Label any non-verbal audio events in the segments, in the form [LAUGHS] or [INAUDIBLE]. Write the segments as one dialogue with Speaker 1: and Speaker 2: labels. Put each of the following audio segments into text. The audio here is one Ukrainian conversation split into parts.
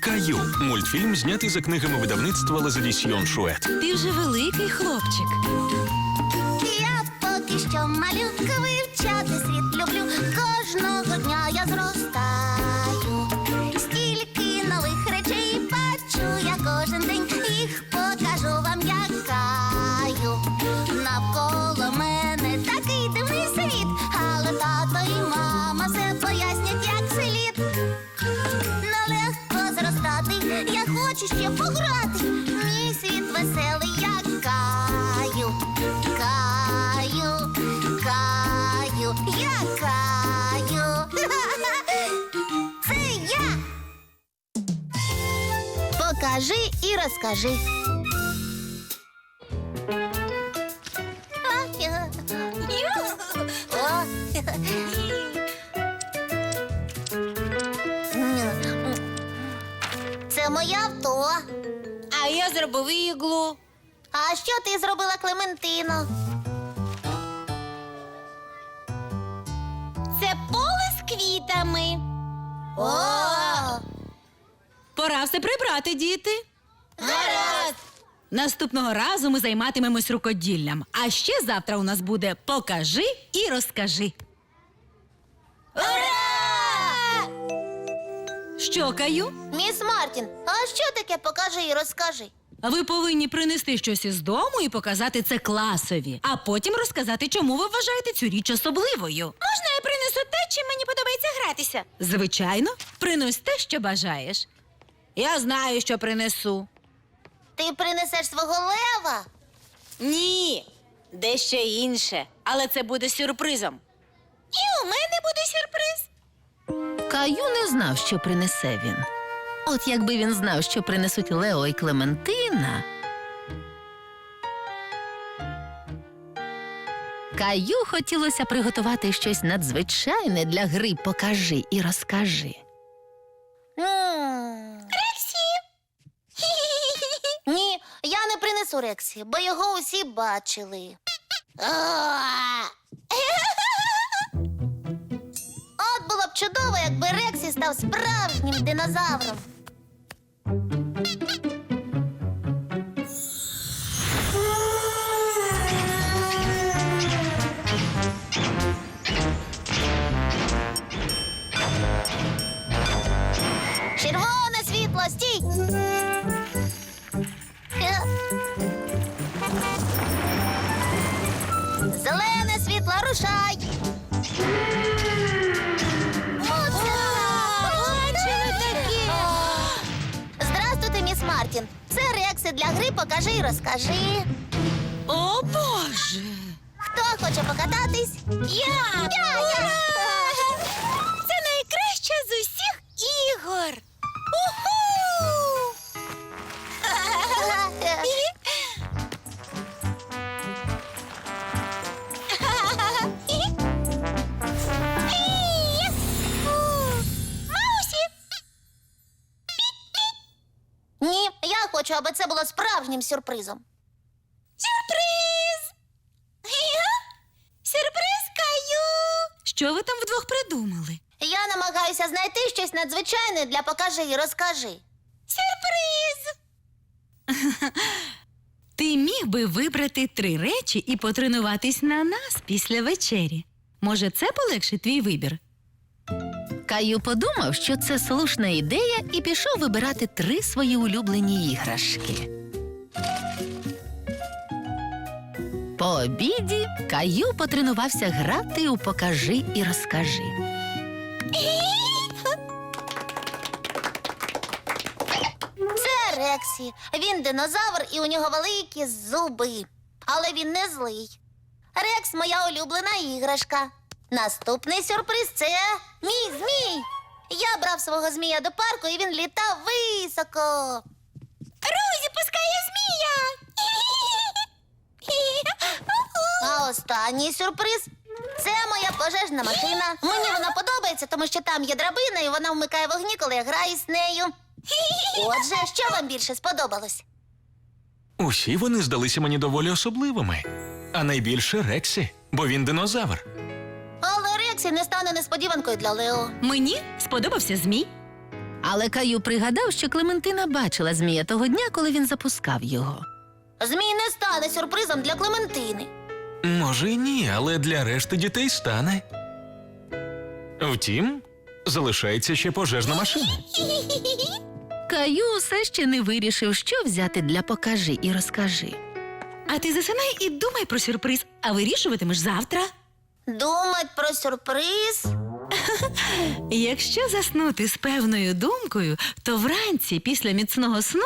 Speaker 1: Каю мультфільм знятий за книгами видавництва Лазелісьйон Шует.
Speaker 2: Ти вже великий хлопчик.
Speaker 3: Я поки що малютка вивчати Покажи і розкажи. Це моє авто.
Speaker 2: А я зробив іглу.
Speaker 3: А що ти зробила, Клементино?
Speaker 2: Це поле з квітами.
Speaker 3: О!
Speaker 2: Пора все прибрати, діти.
Speaker 3: Гаразд!
Speaker 2: Наступного разу ми займатимемось рукоділлям. А ще завтра у нас буде покажи і розкажи.
Speaker 3: Ура!
Speaker 2: Що, Каю?
Speaker 3: Міс Мартін, а що таке покажи і розкажи?
Speaker 2: Ви повинні принести щось із дому і показати це класові, а потім розказати, чому ви вважаєте цю річ особливою. Можна я принесу те, чим мені подобається гратися? Звичайно, принось те, що бажаєш. Я знаю, що принесу.
Speaker 3: Ти принесеш свого лева?
Speaker 2: Ні, дещо інше, але це буде сюрпризом. І у мене буде сюрприз.
Speaker 4: Каю не знав, що принесе він. От якби він знав, що принесуть Лео і Клементина. Каю хотілося приготувати щось надзвичайне для гри Покажи і розкажи.
Speaker 3: Принесу Рексі, бо його усі бачили. [LAUGHS] От було б чудово, якби Рексі став справжнім динозавром. Червоне світло, стій! Рушай! Здравствуйте, міс Мартін. Це Рекси для гри покажи і розкажи.
Speaker 2: О, Боже!
Speaker 3: Хто хоче покататись? Я! Я! Я! Справжнім сюрпризом.
Speaker 2: Сюрприз! Сюрприз, Каю! Що ви там вдвох придумали?
Speaker 3: Я намагаюся знайти щось надзвичайне для покажи і розкажи.
Speaker 2: Сюрприз! [LAUGHS] Ти міг би вибрати три речі і потренуватись на нас після вечері. Може, це полегшить твій вибір?
Speaker 4: Каю подумав, що це слушна ідея, і пішов вибирати три свої улюблені іграшки. По обіді Каю потренувався грати у Покажи і розкажи.
Speaker 3: Це Рексі. Він динозавр і у нього великі зуби. Але він не злий. Рекс моя улюблена іграшка. Наступний сюрприз це мій змій. Я брав свого змія до парку, і він літав високо.
Speaker 2: Розі пускає змія!
Speaker 3: А останній сюрприз це моя пожежна машина. Мені вона подобається, тому що там є драбина, і вона вмикає вогні, коли я граю з нею. Отже, що вам більше сподобалось?
Speaker 1: Усі вони здалися мені доволі особливими. А найбільше Рексі, бо він динозавр.
Speaker 3: Але Рексі не стане несподіванкою для Лео.
Speaker 2: Мені сподобався змій.
Speaker 4: Але Каю пригадав, що Клементина бачила змія того дня, коли він запускав його.
Speaker 3: Змій не стане сюрпризом для Клементини.
Speaker 1: Може, й ні, але для решти дітей стане. Втім, залишається ще пожежна машина.
Speaker 4: Каю все ще не вирішив, що взяти для покажи і розкажи.
Speaker 2: А ти засинай і думай про сюрприз, а вирішуватимеш завтра.
Speaker 3: Думать про сюрприз. [LAUGHS]
Speaker 2: Якщо заснути з певною думкою, то вранці після міцного сну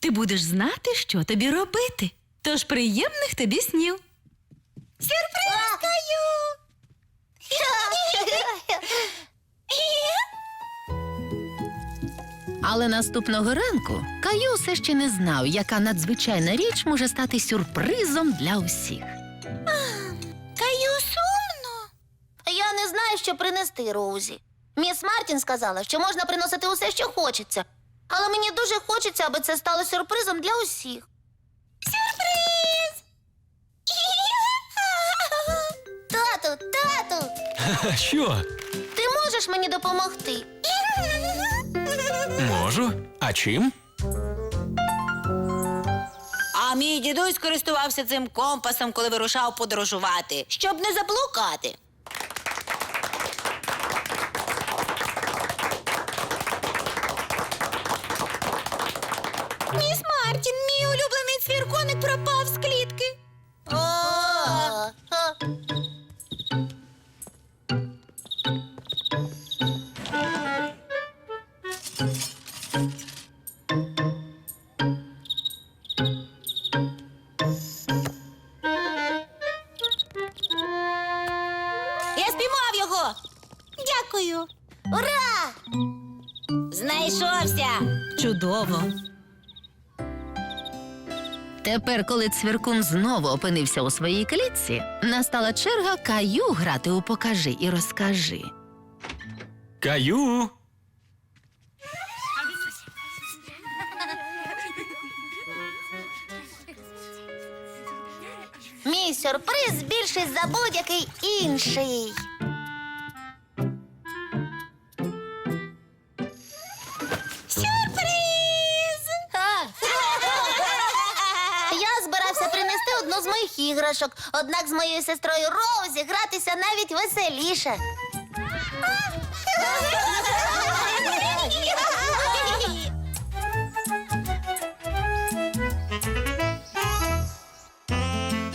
Speaker 2: ти будеш знати, що тобі робити. Тож приємних тобі снів.
Speaker 4: Але наступного ранку Каю все ще не знав, яка надзвичайна річ може стати сюрпризом для усіх.
Speaker 3: Каю сумно. Я не знаю, що принести Роузі. Міс Мартін сказала, що можна приносити усе, що хочеться. Але мені дуже хочеться, аби це стало сюрпризом для усіх. [LAUGHS]
Speaker 1: що?
Speaker 3: ти можеш мені допомогти?
Speaker 1: Можу. А чим?
Speaker 2: А мій дідусь користувався цим компасом, коли вирушав подорожувати, щоб не заблукати. Міс Мартін, мій улюблений цвірконик пропав з клітки.
Speaker 3: А,
Speaker 4: Тепер, коли цвіркун знову опинився у своїй клітці, настала черга Каю грати у покажи і розкажи.
Speaker 1: Каю.
Speaker 3: Мій сюрприз більший за будь-який інший. Іграшок, однак з моєю сестрою Роузі гратися навіть веселіше.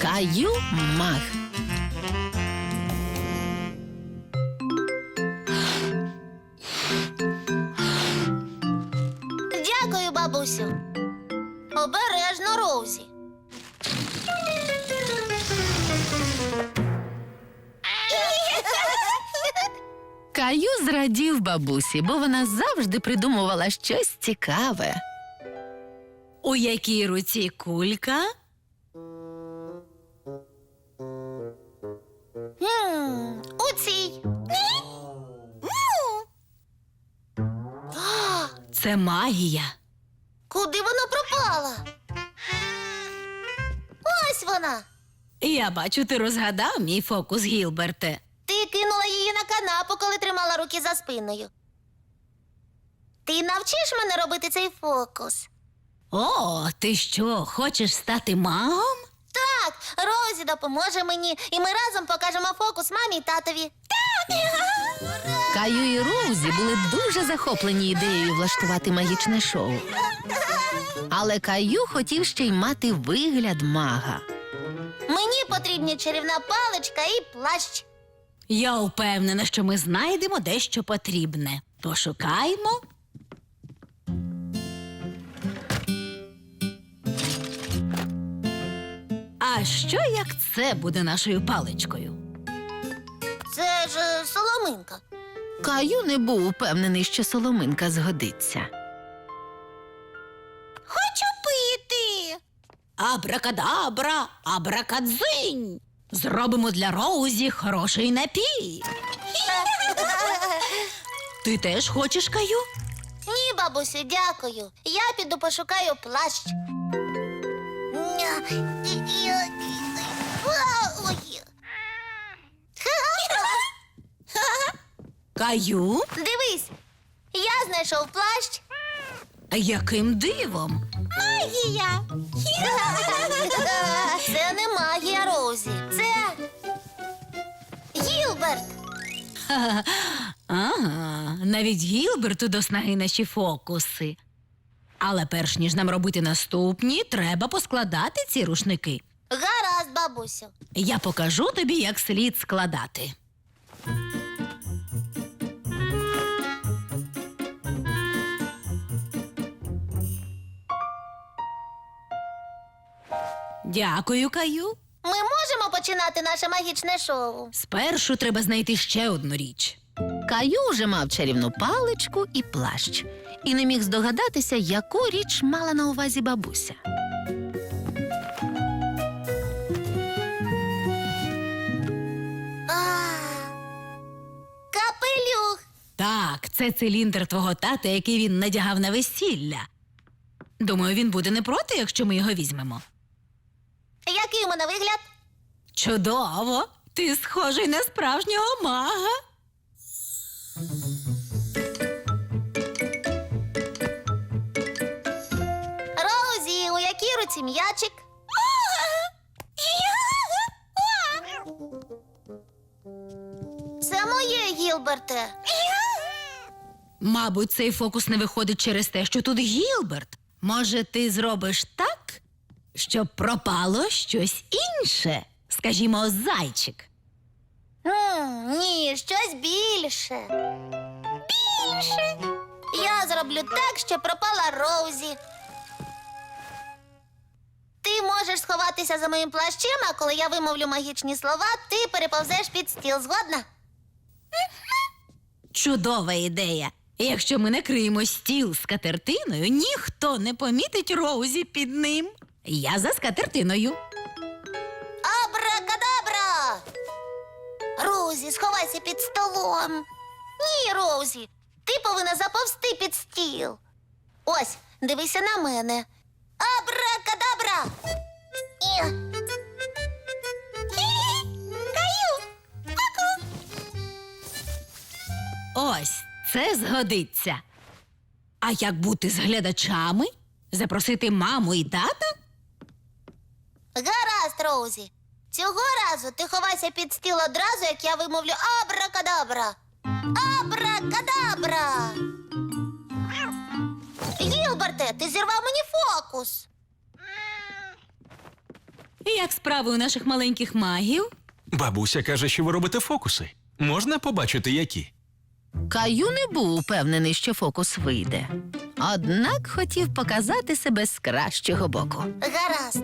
Speaker 4: Каю маг. Каю зрадів бабусі, бо вона завжди придумувала щось цікаве.
Speaker 2: У якій руці кулька?
Speaker 3: М, У цій. А,
Speaker 2: Це магія.
Speaker 3: Куди вона пропала? Ось вона.
Speaker 2: Я бачу, ти розгадав мій фокус, Гілберте.
Speaker 3: Кинула її на канапу, коли тримала руки за спиною. Ти навчиш мене робити цей фокус?
Speaker 2: О, ти що, хочеш стати магом?
Speaker 3: Так, Розі допоможе мені, і ми разом покажемо фокус мамі і татові. [LAUGHS]
Speaker 4: Каю і Роузі були дуже захоплені ідеєю влаштувати магічне шоу. Але Каю хотів ще й мати вигляд мага.
Speaker 3: Мені потрібні чарівна паличка і плащ.
Speaker 2: Я впевнена, що ми знайдемо дещо потрібне. Пошукаймо. А що як це буде нашою паличкою?
Speaker 3: Це ж е, соломинка.
Speaker 4: Каю не був упевнений, що соломинка згодиться.
Speaker 3: Хочу пити.
Speaker 2: Абракадабра, абракадзинь. Зробимо для Роузі хороший напій. Ти теж хочеш каю?
Speaker 3: Ні, бабусю, дякую. Я піду пошукаю плащ.
Speaker 2: Каю?
Speaker 3: Дивись, Я знайшов плащ.
Speaker 2: Яким дивом?
Speaker 3: Магія. Це не магія, Роузі. Гілберт. [LAUGHS]
Speaker 2: Ага, навіть Гілберту до снаги наші фокуси. Але перш ніж нам робити наступні, треба поскладати ці рушники.
Speaker 3: Гаразд, бабусю.
Speaker 2: Я покажу тобі, як слід складати. Дякую, Каю.
Speaker 3: Ми можемо починати наше магічне шоу.
Speaker 2: Спершу треба знайти ще одну річ.
Speaker 4: Каю вже мав чарівну паличку і плащ, і не міг здогадатися, яку річ мала на увазі бабуся.
Speaker 3: А, Капелюх.
Speaker 2: Так, це циліндр твого тата, який він надягав на весілля. Думаю, він буде не проти, якщо ми його візьмемо.
Speaker 3: У мене вигляд?
Speaker 2: Чудово! Ти схожий на справжнього мага.
Speaker 3: Роузі, у якій руці м'ячик? Це моє, Гілберте.
Speaker 2: Мабуть, цей фокус не виходить через те, що тут Гілберт. Може, ти зробиш так, щоб пропало щось інше? Скажімо, зайчик.
Speaker 3: М, ні, щось більше. Більше. Я зроблю так, що пропала Роузі. Ти можеш сховатися за моїм плащем, а коли я вимовлю магічні слова, ти переповзеш під стіл. Згодна?
Speaker 2: Чудова ідея. Якщо ми накриємо стіл скатертиною, ніхто не помітить Роузі під ним. Я за скатертиною.
Speaker 3: Абракадабра! Роузі, сховайся під столом. Ні, Роузі, ти повинна заповзти під стіл. Ось, дивися на мене. Абракадабра! І... Каю! Ку-ку!
Speaker 2: Ось це згодиться. А як бути з глядачами? Запросити маму і тата?
Speaker 3: Роузі. Цього разу ти ховайся під стіл одразу, як я вимовлю абракадабра. Абракадабра. Гілберте, ти зірвав мені фокус.
Speaker 2: Як справи у наших маленьких магів?
Speaker 1: Бабуся каже, що ви робите фокуси. Можна побачити, які?
Speaker 4: Каю не був упевнений, що фокус вийде. Однак хотів показати себе з кращого боку.
Speaker 3: Гаразд.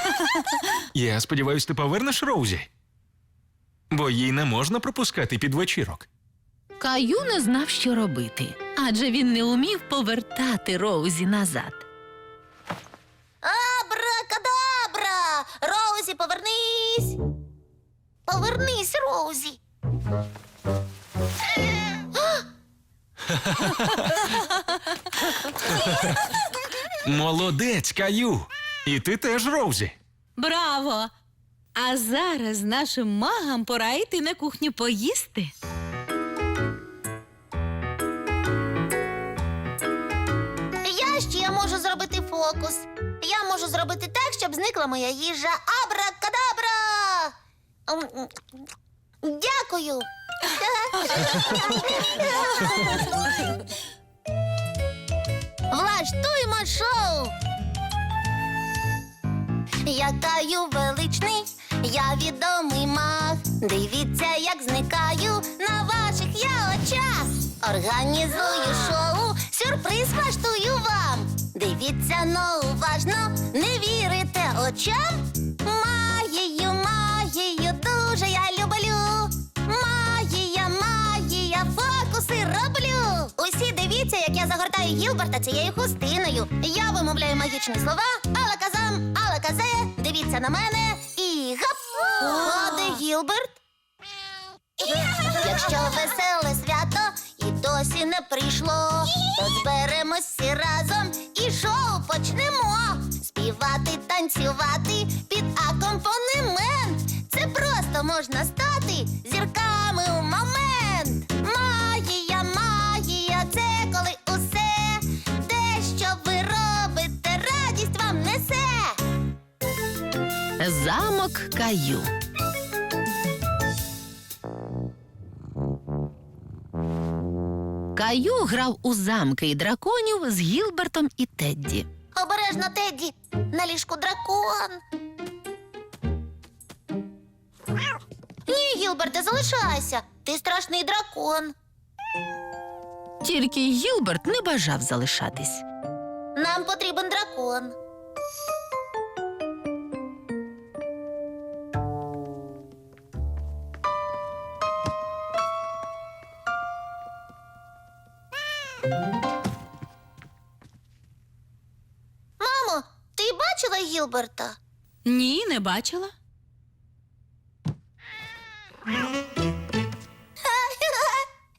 Speaker 3: [LAUGHS]
Speaker 1: Я сподіваюся, ти повернеш Роузі. Бо їй не можна пропускати під вечірок.
Speaker 4: Каю не знав, що робити, адже він не умів повертати Роузі назад.
Speaker 3: Абракадабра! Роузі, повернись! Повернись, Роузі! [LAUGHS]
Speaker 1: Молодець, Каю! І ти теж, Роузі.
Speaker 2: Браво! А зараз нашим магам пора йти на кухню поїсти.
Speaker 3: Я ще можу зробити фокус. Я можу зробити так, щоб зникла моя їжа. Абракадабра! М, м, Дякую. [LAUGHS] Влаштуймо шоу. Я каю величний, я відомий маг. Дивіться, як зникаю на ваших я очах. Організую шоу, сюрприз влаштую вам. Дивіться, но уважно, не вірите очам. Магію, магію, дуже я люблю. Магія, магія, фокуси роблю. Усі дивіться, як я загортаю Гілберта цією хустиною. Я вимовляю магічні слова, алаказам, алаказе. Дивіться на мене і гап! О, де Гілберт? Якщо веселе свято і досі не прийшло,
Speaker 4: Каю. Каю грав у замки і драконів з Гілбертом і Тедді.
Speaker 3: Обережно, Тедді, на ліжку дракон. Ні, Гілберте, залишайся. Ти страшний дракон.
Speaker 4: Тільки Гілберт не бажав залишатись.
Speaker 3: Нам потрібен дракон. Гілберта?
Speaker 2: Ні, не бачила. [LAUGHS]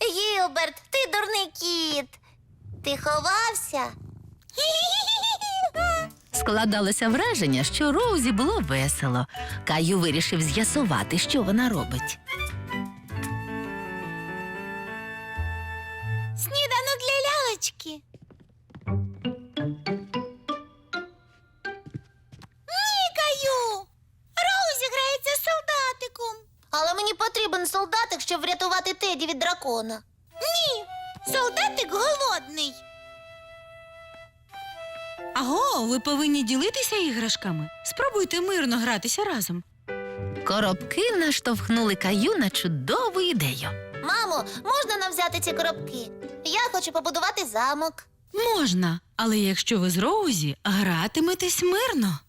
Speaker 3: Гілберт, ти дурний кіт. Ти ховався? [LAUGHS]
Speaker 4: Складалося враження, що Роузі було весело. Каю вирішив з'ясувати, що вона робить.
Speaker 2: Повинні ділитися іграшками. Спробуйте мирно гратися разом.
Speaker 4: Коробки наштовхнули Каю на чудову ідею.
Speaker 3: Мамо, можна нам взяти ці коробки? Я хочу побудувати замок.
Speaker 2: Можна, але якщо ви з Роузі, гратиметесь мирно.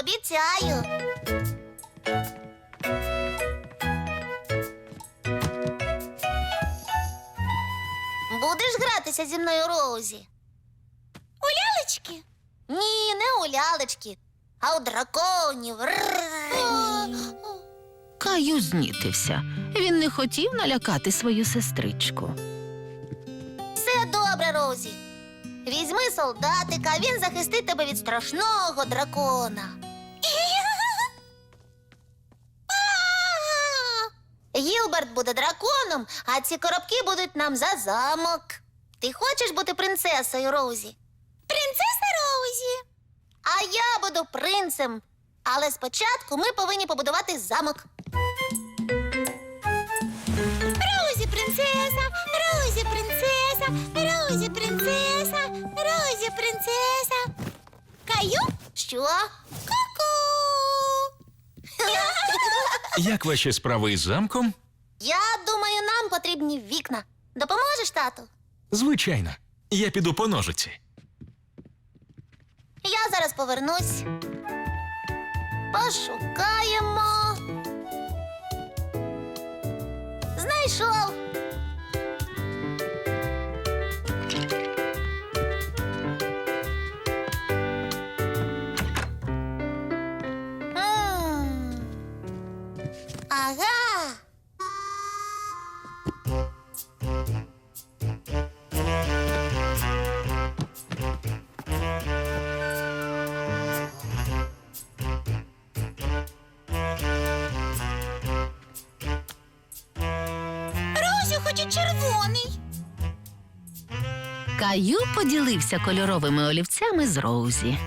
Speaker 3: Обіцяю. Будеш гратися зі мною, Роузі? У лялечки? Ні, не у лялечки, а у драконів.
Speaker 4: Каю знітився. Він не хотів налякати свою сестричку.
Speaker 3: Все добре, Роузі. Візьми солдатика, він захистить тебе від страшного дракона. Гілберт буде драконом, а ці коробки будуть нам за замок. Ти хочеш бути принцесою, Роузі? А я буду принцем. Але спочатку ми повинні побудувати замок. Розі принцеса, Розі принцеса, Розі принцеса, Розі принцеса. Каю? Що? Ку-ку. [LAUGHS]
Speaker 1: Як ваші справи із замком?
Speaker 3: Я думаю, нам потрібні вікна. Допоможеш, тату?
Speaker 1: Звичайно. Я піду по ножиці.
Speaker 3: Я зараз повернусь. Пошукаємо. Знайшов.
Speaker 4: Каю поділився кольоровими олівцями з Роузі.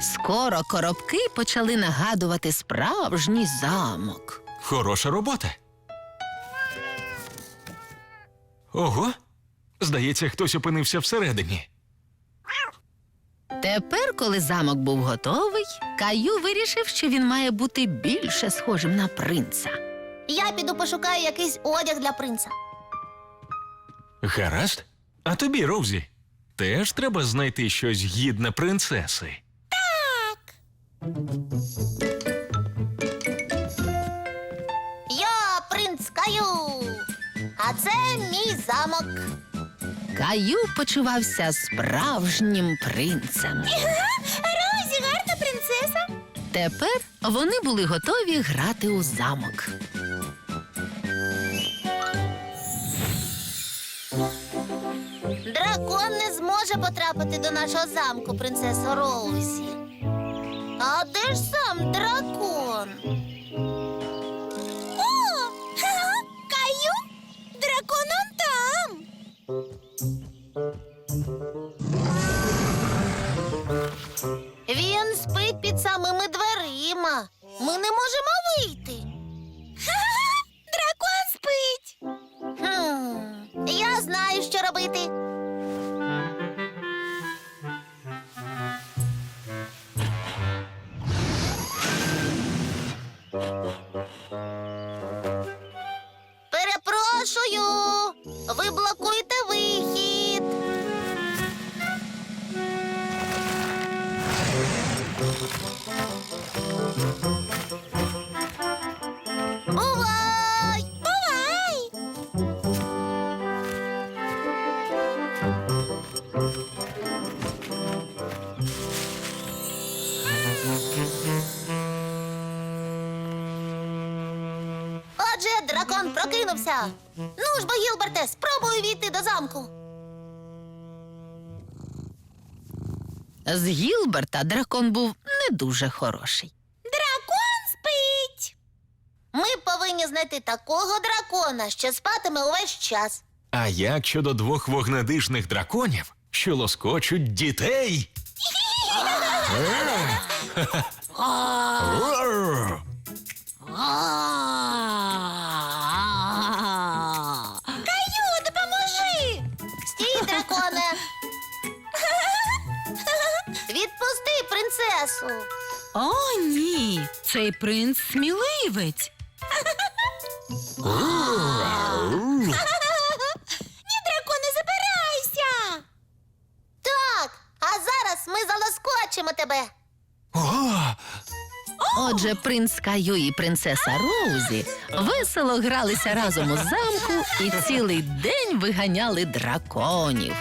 Speaker 4: Скоро коробки почали нагадувати справжній замок.
Speaker 1: Хороша робота. Ого. Здається, хтось опинився всередині.
Speaker 4: Тепер, коли замок був готовий, Каю вирішив, що він має бути більше схожим на принца.
Speaker 3: Я піду пошукаю якийсь одяг для принца.
Speaker 1: Гаразд? А тобі, Роузі, теж треба знайти щось гідне принцеси.
Speaker 3: Я Каю
Speaker 4: почувався справжнім принцем.
Speaker 3: Розі, гарна принцеса.
Speaker 4: Тепер вони були готові грати у замок.
Speaker 3: Дракон не зможе потрапити до нашого замку, принцесо Роузі. А де ж сам дракон? Прокинувся. Ну ж бо, Гілберте, спробуй війти до замку.
Speaker 4: З Гілберта дракон був не дуже хороший.
Speaker 3: Дракон спить. Ми повинні знайти такого дракона, що спатиме увесь час.
Speaker 1: А як щодо двох вогнедишних драконів, що лоскочуть дітей? [LAUGHS] [LAUGHS]
Speaker 3: Каю,
Speaker 2: О, ні, цей принц сміливець.
Speaker 3: Ні, драконе, забирайся! Так, а зараз ми залоскочимо тебе.
Speaker 4: Отже, принц Каю і принцеса Роузі весело гралися разом у замку і цілий день виганяли драконів.